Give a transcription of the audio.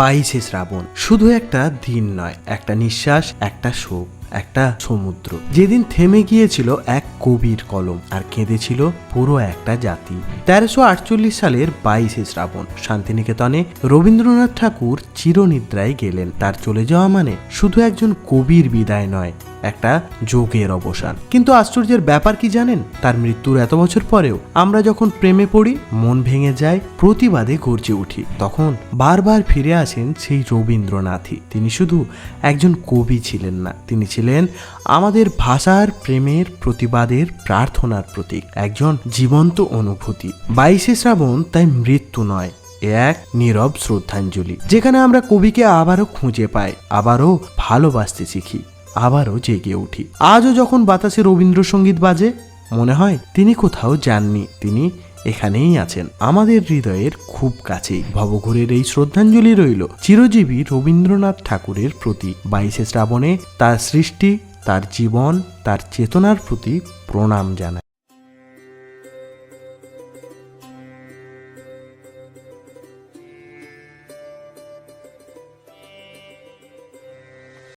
বাইশে শ্রাবণ। শুধু একটা দিন নয়, একটা নিঃশ্বাস, একটা শোক, একটা সমুদ্র। যেদিন থেমে গিয়েছিল এক কবির কলম আর কেঁদেছিল পুরো একটা জাতি। তেরোশো আটচল্লিশ সালের বাইশে শ্রাবণ, শান্তিনিকেতনে রবীন্দ্রনাথ ঠাকুর চিরনিদ্রায় গেলেন। তার চলে যাওয়া মানে শুধু একজন কবির বিদায় নয় একটা যোগের অবসান। কিন্তু আশ্চর্যের ব্যাপার কি জানেন? তার মৃত্যুর এত বছর পরেও আমরা যখন প্রেমে পড়ি, মন ভেঙে যায়, প্রতিবাদে গর্জে উঠি। তখন বারবার ফিরে আসেন সেই রবীন্দ্রনাথই। তিনি শুধু একজন কবি ছিলেন না, তিনি ছিলেন আমাদের ভাষার প্রেমের প্রতিবাদের প্রার্থনার প্রতীক। একজন জীবন্ত অনুভূতি। বাইশে শ্রাবণ তাই মৃত্যু নয় এক নীরব শ্রদ্ধাঞ্জলি। যেখানে আমরা কবিকে আবারও খুঁজে পাই, আবারও ভালোবাসতে শিখি। আবারও জেগে উঠি। আজও যখন বাতাসে রবীন্দ্রসঙ্গীত বাজে, মনে হয় তিনি কোথাও যাননি, তিনি এখানেই আছেন। আমাদের হৃদয়ের খুব কাছেই। ভবঘুরের এই শ্রদ্ধাঞ্জলি রইল চিরজীবী রবীন্দ্রনাথ ঠাকুরের প্রতি। বাইশে শ্রাবণে তার সৃষ্টি, তার জীবন, তার চেতনার প্রতি প্রণাম জানায়